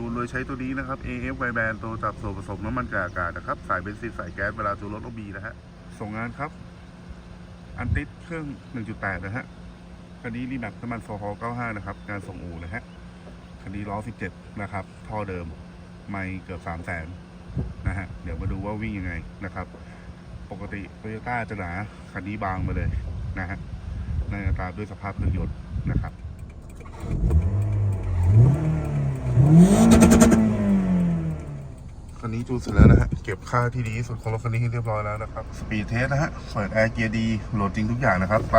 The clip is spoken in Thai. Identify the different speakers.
Speaker 1: จูนโดยใช้ตัวนี้นะครับ AF y band ตัวจับส่วนผสมน้ำมันกับอากาศนะครับ สายเบนซินสายแก๊สเวลาจูนรถ OB นะฮะ ส่งงานครับ อันติดเครื่อง 1.8 นะฮะ คันนี้รีแมปน้ำมันโฟฮอล95 นะครับ งานส่งอูนะฮะ คันนี้ล้อ 17 นะครับ ท่อเดิม ไม่เกือบ 3 0 0แสนนะฮะ เดี๋ยวมาดูว่าวิ่งยังไงนะครับ ปกติโตโยต้าจะหนา คันนี้บางมาเลยนะฮะในอัตราด้วยสภาพเครื่องยนต์นะครับ คั นี้จูนเสร็จแล้วนะฮะ เก็บค่าที่นี่สุดของรถคันนี้ให้เรียบร้อยแล้วนะครับ สปีดเทสนะฮะ เปิดแอร์เกียร์ดี โหลดจริงทุกอย่างนะครับ ไป